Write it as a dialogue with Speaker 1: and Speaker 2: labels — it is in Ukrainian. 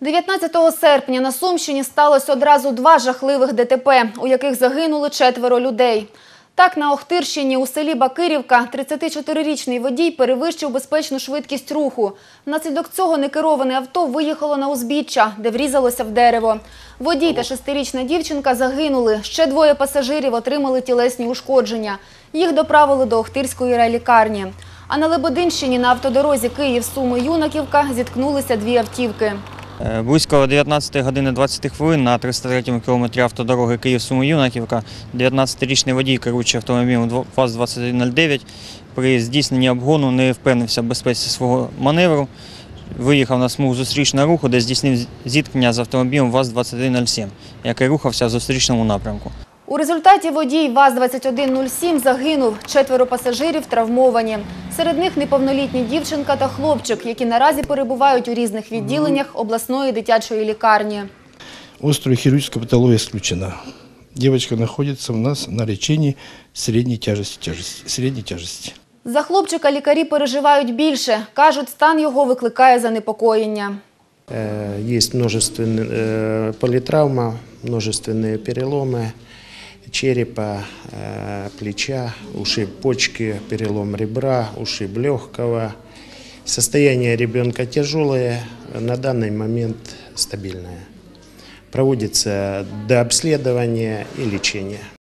Speaker 1: 19 серпня на Сумщині сталося одразу два жахливих ДТП, у яких загинули четверо людей. Так, на Охтирщині у селі Бакирівка 34-річний водій перевищив безпечну швидкість руху. Внаслідок цього некероване авто виїхало на узбіччя, де врізалося в дерево. Водій та шестирічна дівчинка загинули. Ще двоє пасажирів отримали тілесні ушкодження. Їх доправили до Охтирської райлікарні. А на Лебединщині на автодорозі Київ-Суми-Юнаківка зіткнулися дві автівки.
Speaker 2: Е, Близько 19 години 20 хвилин на 303-му кілометрі автодороги Київ-Суми-Юнаківка 19-річний водій, керуючи автомобілем ВАЗ-2109, при здійсненні обгону не впевнився в безпеці свого маневру, виїхав на смугу зустрічного руху, де здійснив зіткнення з автомобілем ВАЗ-2107, який рухався в зустрічному напрямку.
Speaker 1: У результаті водій ВАЗ-2107 загинув, четверо пасажирів травмовані. Серед них неповнолітні дівчинка та хлопчик, які наразі перебувають у різних відділеннях обласної дитячої лікарні.
Speaker 3: Острая хирургическая патология исключена. Девочка находится у нас на лечении средней тяжести, тяжести, средней тяжести.
Speaker 1: За хлопчика лікарі переживають більше. Кажуть, стан його викликає занепокоєння.
Speaker 4: Э, Есть множественные э, политравма, множественные переломы Черепа, э, плеча, ушиб почки, перелом ребра, ушиб легкого. Состояние ребенка тяжелое, на данный момент стабильное. Проводится дообследование и лечение.